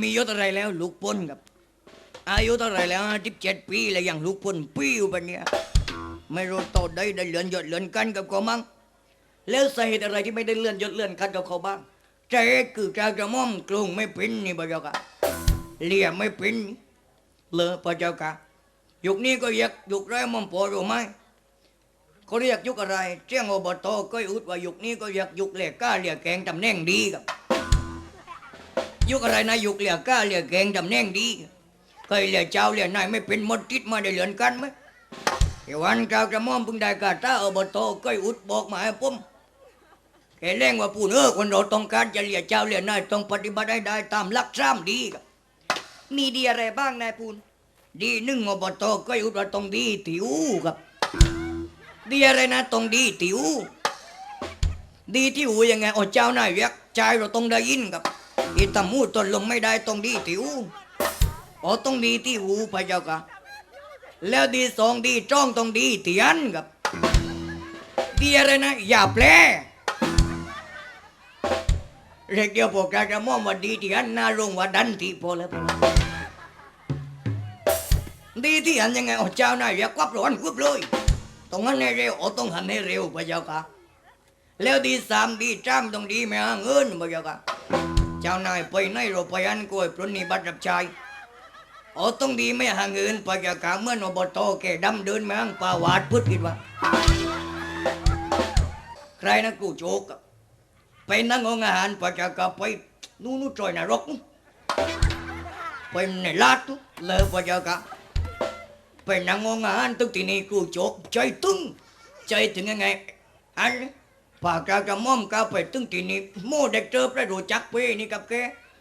มียศอะไรแล้วลูกปนครับ อายุเท่าไรแล้วทิบเจ็ดปีแล้วยังลูกปนปิ้วปะเนี่ยไม่รู้โตได้ได้เลื่อนยศเลื่อนกันกับเขามั้งแล้วสาเหตุอะไรที่ไม่ได้เลื่อนยศเลื่อนกันกับเขาบ้างใจคือเจ้ากระม่อมกรุงไม่เป็นนี่พระเจ้าค่ะเลี่ยไม่เป็นเลยพระเจ้าค่ะยุคนี้ก็เรียกยุคไรม่อมโปรู้ไหมเขาเรียกยุคอะไรเจ้างอบตก็อุดว่ายุคนี้ก็เรียกยุคเหล็กก้าเหลียแกงตำแหน่งดีครับ ยุคอะไรนะยุคเหลียก้าเหลียแกงตำแหน่งดีเคยเหลียเจ้าเหลียนายไม่เป็นมดทิศมาได้เหลือนกันไหมไอ้วันกาวกระม่อมพิ่งได้กาตาอบโตก็อุดบอกมาให้ผมแกแรงว่าปูนเออคนเราต้องการจะเลียเจ้าเลียนายต้องปฏิบัติได้ได้ตามหลักสามดีครับมีดีอะไรบ้างนายปูนดีหนึ่งอบตก็อุดว่าต้องดีติวครับดีอะไรนะต้องดีติวดีที่หูยังไงโอ้เจ้านายเรียกใจเราต้องได้ยินครับ อีตามูตนลงไม่ได้ต้องดีติวอ๋อต้องดีที่หูพระเจ้าค่ะ แล้วดีสองดีจ้องต้องดีเตียนครับดีอะไรนะ อย่าแปลเรียกเดียวพวกกาจะมองว่าดีเตียนน้ารงว่าดันทีพอแล้วพอแล้วดีที่หันยังไงโอ้เจ้านายอย่ากวับร้อนกวับเลยต้องหันให้เร็วโอ้ต้องหันให้เร็วพระเจ้าค่ะแล้วดีสามดีจ้ามต้องดีไม่หางเงินพระเจ้าค่ะ เจ้านายไปไหนเราไปอันกล้วยปรนนิบัติรับใช้โอ้ต้องดีไม่ห่างเงินไปจากกาเมื่อนอบตแกดำเดินมาห่งป่าวาดพุทธคิดว่าใครนะกูโจกไปนั่งอาอาหารปจากกาไปนู่นนู่นจอยนรกไปในลาดนู่นเลยปากกาไปนั่งอาอาหารตึกที่นี่กูโจกใจตึงใจถึงยังไงอัน นี้ปากกาม่อมกาไปตึงที่นี่โม่เด็กเจอประดูจักไปนี่กับแก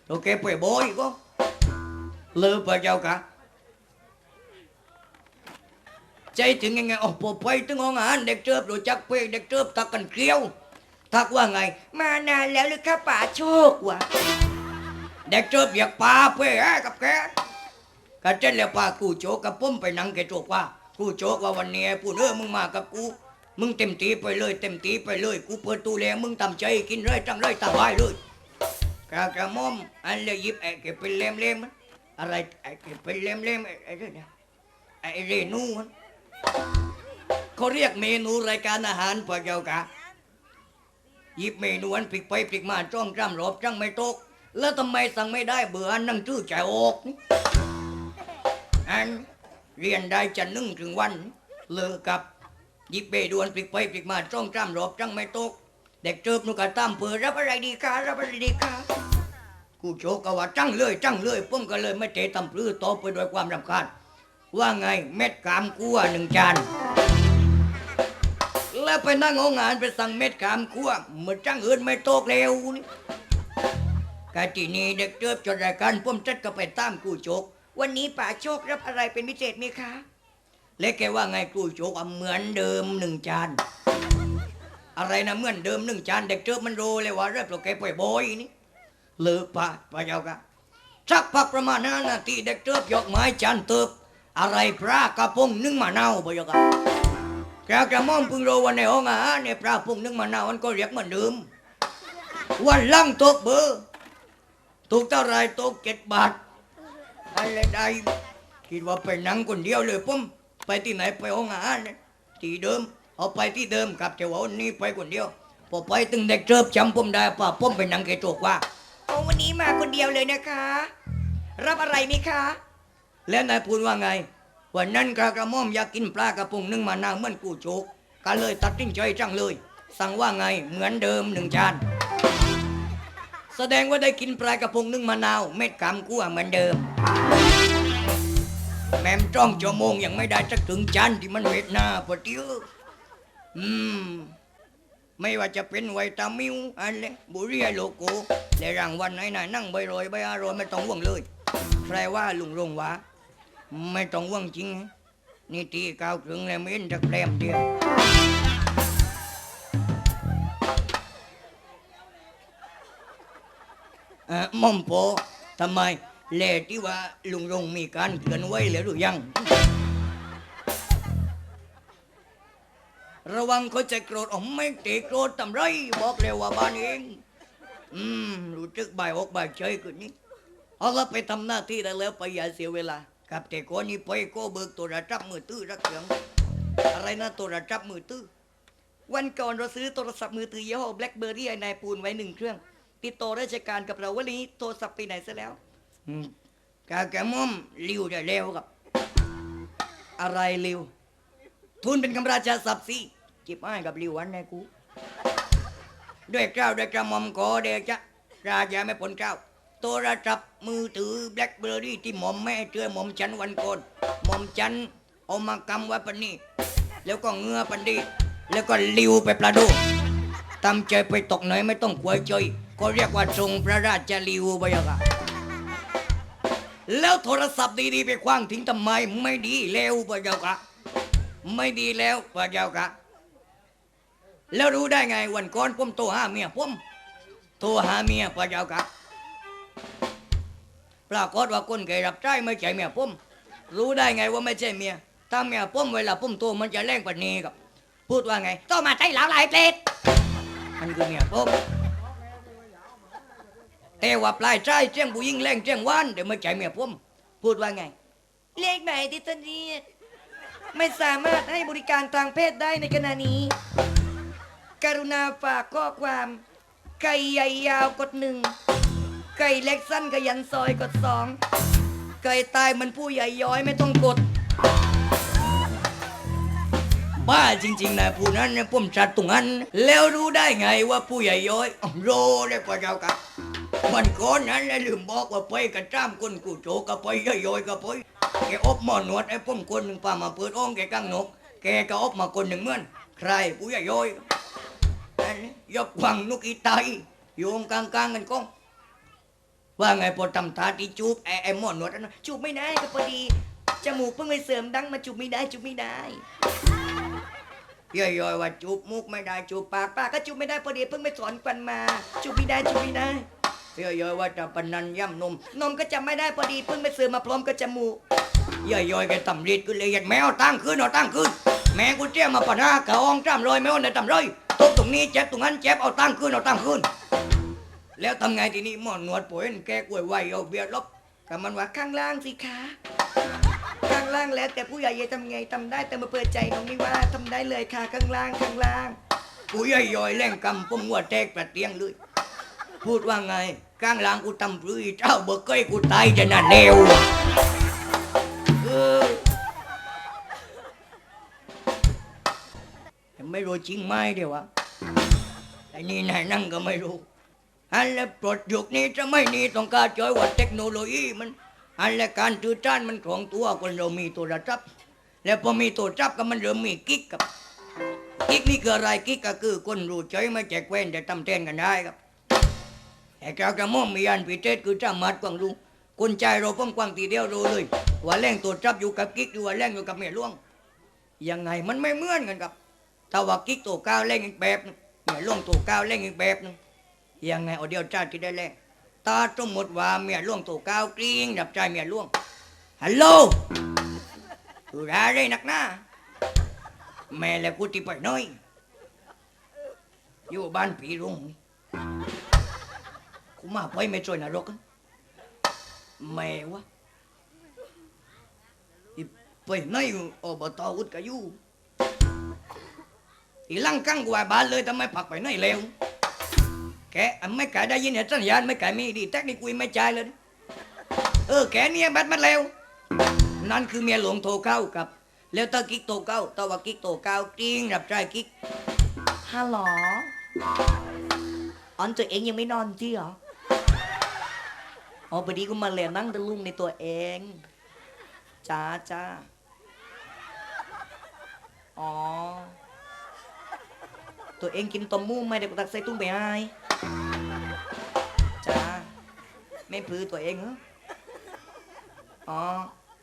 โอเคไปบอยก็ลือพระเจ้าค่ะใจถึงยังไงโอ้พอไปถึงห้องอาหารเด็กเจิบรู้จักเพลงเด็กเจิบทักกันเกลียวทักว่าไง มานานแล้วหรือคะป่าโชควะเด็กเจิบอยากป่าเพลงกับแกก็เจนแล้วป่ากูโจกกับปุ้มไปนั่งแกโจกว่ากูโจกว่าวันนี้พูดเออมึงมากับกู มึงเต็มตีไปเลย เต็มตีไปเลย กูเปิดตู้แล้วมึงตามใจกินเลยจังเลยตามบายเลยกากระมอมอันเลยยิบไอ้เก็บเป็นเล่มเล่มอะไรไอ้เก็บเป็นเล่มเล่มไอ้เรื่องเนี่ยไอ้เรนูมันเขาเรียกเมนูรายการอาหารพระเจ้ากะหยิบเมนูอันพลิกไปพลิกมาจ้องจ้ำรอบจ้างไม่ตก แล้วทำไมสั่งไม่ได้เบื่ออันนั่งชื่อใจอกนี่อันเรียนได้จะนึ่งถึงวันเลิกกับ ยิบเมนูอันพลิกไปพลิกมาจ้องจ้ำรอบจ้างไม่ตก เด็กเจิบนุกกระตามเปิดรับอะไรดีคะรับอะไรดีคะกูโจกกว่าจังเลยจังเลยผมก็เลยไม่เตะตำปลื้อตอบไปด้วยความรำคาญว่าไงเม็ดกามกั้วหนึ่งจานแล้วไปนั่งเองานไปสั่งเม็ดกามกั้วเหมือนจังอื่นไม่โตกเร็วนี่กะทีนีเด็กเติบจดรายการพ่มจัดก็ไปตามกูโจก วันนี้ป่าโชครับอะไรเป็นพิเศษไหมคะ และแกว่าไงกูโจกว่าเหมือนเดิมหนึ่งจาน อะไรนะเหมือนเดิมหนึ่งจานเด็กเติบมันโรเลยว่าเรื่องปลแกปล่อยบอยนี่เลิกปะพระเจ้ากะสักพักประมาณห้านาทีเด็กเติบยกไม้จานเติบอะไรพระกระพงนึ่งมะนาวพระเจ้ากะแกจะมอมพึงรู้ว่าในห้องอาหารในปลาพุงนึ่งมะนาวมันก็เรียกเหมือนเดิมวันหลังตกเบอร์ถูกเท่าไรตกเจ็ดบาทอะไรได้คิดว่าไปนั่งคนเดียวเลยผม ไปที่ไหนไปห้องอาหารที่เดิม เอาไปที่เดิมกับเจ้าวันนี้ไปคนเดียวพอไปตึงเด็กเจิบจำผมได้ป่ะผมไปนั่งแกโจกว่าโอ้วันนี้มาคนเดียวเลยนะคะ รับอะไรไหมคะ แล้วนายพูดว่าไง วันนั้นกระหม่อมอยากกินปลากระพงนึ่งมะนาวเหมือนกูโจกก็เลยตัดสินใจจังเลย สั่งว่าไงเหมือนเดิมหนึ่งจานแสดงว่าได้กินปลากระพงนึ่งมะนาว เม็ดกำกั้วเหมือนเดิม แม่มจ้องชั่วโมงยังไม่ได้สักถึงจานที่มันเวทหน้าพอดีอืม ไม่ว่าจะเป็นไวตามิวอันเลยบุรีไอโลโก้และรางวัลไหนไหนนั่งใบรอยใบอารอยไม่ต้องห่วงเลยแปลว่าลุงรงวะไม่ต้องห่วงจริง นี่ตีกาวถึงแล้วไม่เห็นจะแกลมเดียวอ่อหม่อมโปทำไม แลที่ว่าลุงรงมีการเคลื่อนไหวแล้วหรือยัง ระวังเขาจะโกรธอ๋อไม่เตะโกรธทำไรบอกเลยว่าบ้านเอง อืม รู้จึกบ่ายอกบ่ายใจขึ้นนี้ เอาละไปทำหน้าที่ได้แล้วไปอย่าเสียเวลากับแต่ก่อนนี้ไปก็เบิกตัวระจับมือตื้อรักเสียงอะไรนะตัวระจับมือตื้อวันก่อนเราซื้อโทรศัพท์มือถือยี่ห้อ BlackBerry ไอนายปูนไว้หนึ่งเครื่อง ติดต่อราชการกับเราวันนี้โทรศัพท์ไปไหนซะแล้ว อืมกาแกม่อมลิวได้แล้วครับ อะไรลิว ทุนเป็นกำราชาศัพท์สิจิบให้กับลิววันนายกู ด้วยเกล้าด้วยกระหม่อมขอเดชะราชาไม่พ้นเกล้าโทรศัพท์มือถือแบล็คเบอร์รี่ที่หม่อมแม่เตือหม่อมฉันวันก่อนหม่อมฉันเอามากำไว้ปนนี้แล้วก็เงือปันดีแล้วก็ลิวไปปลาดูตามใจไปตกไหนไม่ต้องกลัวใจก็เรียกว่าทรงพระราชาลิวไปอะค่ะ แล้วโทรศัพท์ดีๆ ไปคว้างทิ้งทำไม ไม่ดีแล้วพระเจ้าค่ะ ไม่ดีแล้วพระเจ้าค่ะ แล้วรู้ได้ไงวันก่อนผมโทรหาเมียผมโทรหาเมียพระเจ้าค่ะปรากฏว่าคนแก่รับใช้ไม่ใช่เมียผมรู้ได้ไงว่าไม่ใช่เมียถ้าเมียผมเวลาผมโทรมันจะแรงกว่านี้ครับ พูดว่าไงโทรมาใช้เหลาหลายเปลดมันคือเมียผม แต่ว่าปลายใจเจียงผู้หญิงแรงเจียงหวานเดี๋ยวไม่ใช่เมียผมพูดว่าไง เลขไหนที่ตอนนี้ไม่สามารถให้บริการทางเพศได้ในขณะนี้ กรุณาฝากข้อความ ไก่ใหญ่ยาวกดหนึ่ง ไก่เล็กสั้นขยันซอยกดสอง ไก่ตายมันผู้ใหญ่ย้อยไม่ต้องกด บ้าจริง ๆนะผู้นั้นนะผมจัดตรงนั้น แล้วรู้ได้ไงว่าผู้ใหญ่ย้อยอ้าวโรเลยพระเจ้าค่ะ มันก่อนนั้นนะลืมบอกว่าไปกระจ้ามคนกูโจกับไปย่อยๆกับไปแกอบหมอนวดไอ้ผมคนหนึ่งพามาเปิดอ้องแกกังนก แกก็อบมาคนหนึ่งเหมือนใครผู้ใหญ่อยอันนี้ยกวังนุกอีไตโยงกลางๆกันก้องว่าไงพอทำทาที่จูบไอ้ไอ้หมอนวดนั้นนะจูบไม่ได้ก็พอดีจมูกเพิ่งไปเสริมดังมาจูบไม่ได้จูบไม่ได้ย่อยๆว่าจูบมุกไม่ได้จูบปากปากก็จูบไม่ได้พอดีเพิ่งไปสอนกันมาจูบไม่ได้จูบไม่ได้ เย่อยๆว่าจะปนันย่ำนม นมก็จำไม่ได้พอดีเพิ่งไปเสริมาพร้อมกับจมูกย่อยๆแกตำรีดก็เลยอยัดแมวตั้งขึ้นเอาตั้งขึ้น แม่กูเจ้ามาปน้ากะอองจ้ำรอยแมวในตำรอยตบตรงนี้เจ็บตรงนั้นเจ็บเอาตั้งขึ้นเอาตั้งขึ้น แล้วทำไงทีนี้หมอนนวดป่วยแกกล้วยไหวเอาเบียดลบกับมันว่าข้างล่างสิคะข้างล่างแล้วแต่ผู้ใหญ่จะทำไงทำได้แต่มาเปิดใจน้องไม่ว่าทำได้เลยค่ะข้างล่างข้างล่างกูย่อยแรงกำผมหัวแตกประเตียงเลย พูดว่าไงกลางหลางกูตำปลื้อเจ้าเบิกเกยกูตายจะน่าเลวเออไม่รู้จริงไหมเดี๋ยววะไอ้นี่นายนั่งก็ไม่รู้อันและปลดยุคนี้จะไม่นีต้องการจอยว่าเทคโนโลยีมันอันและการถือจ้านมันของตัวคนเรามีตัวระจับ แล้วพอมีตัวจับก็มันเริ่มมีกิ๊กกับกิ๊กนี่คืออะไรกิ๊กก็คือคนรู้ใจไม่แจกเว้นแต่ทำแทนกันได้ครับ แต่เจ้ากระม่อมมีอันพิเศษคือจ้ามัดกวางรู้คนใจเราป้องกวางทีเดียวรู้เลยว่าแรงตัวจับอยู่กับกิ๊กหรือว่าแรงอยู่กับเมียหลวงยังไงมันไม่เหมือนกันครับถ้าว่ากิ๊กตัวก้าวแรงอีกแบบหนึงเมียหลวงตัวก้าวแรงอีกแบบหนึงยังไงเอาเดียวจ้าที่ได้แรงตาสมมติว่าเมียหลวงตัวก้าวกริ้งดับใจเมียหลวงฮัลโหลคือะไรนักหน้าแม่และกูที่ไปน้อยอยู่บ้านผีรุง กูมาไปไม่ช่วยนรกอะแม่วะอีไปไหนอบตอุดกะอยู่อีลังกังกว่าบ้านเลยทำไมผลักไปไหนเร็วแกอันไม่กะได้ยินเหตุสัญญาณไม่กะมีดีแท็กนี่กุยไม่จ่ายเลยนะเออแกเนี่ยบัดมันเร็วนั่นคือเมียหลวงโทรเข้ากับ แล้วตากิ๊กโทรเข้าตาว่ากิ๊กโทรเข้าจริงรับใจกิ๊กฮัลโหลอันตัวเองยังไม่นอนที่เหรอ อ๋อพอดีก็มาเรียนั่งตะลุ่งในตัวเองจ้าจ้าอ๋อ ตัวเองกินต้มมูไหมเดี๋ยวกูตักใส่ตุ้งไปให้จ้าไม่พื้ตัวเองเหรออ๋อ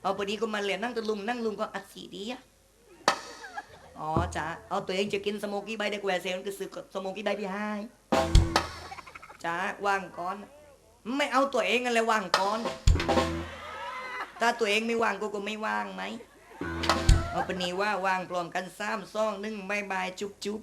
เอาพอดีก็มาเรียนนั่งตะลุงนั่งลุงก็อัดสีดีอะอ๋อจ้าเอาตัวเองจะกินสโมกี้ใบเด็กแหวเซลก็ซื้อสโมกี้ใบพี่ให้จ้าว่างก่อน ไม่เอาตัวเองอะไรว่างก่อน ถ้าตัวเองไม่ว่างกูก็ไม่ว่างไหม เอาปนีว่าว่างพร้อมกันซ้ำซองหนึ่งบายบายจุ๊บจุ๊บ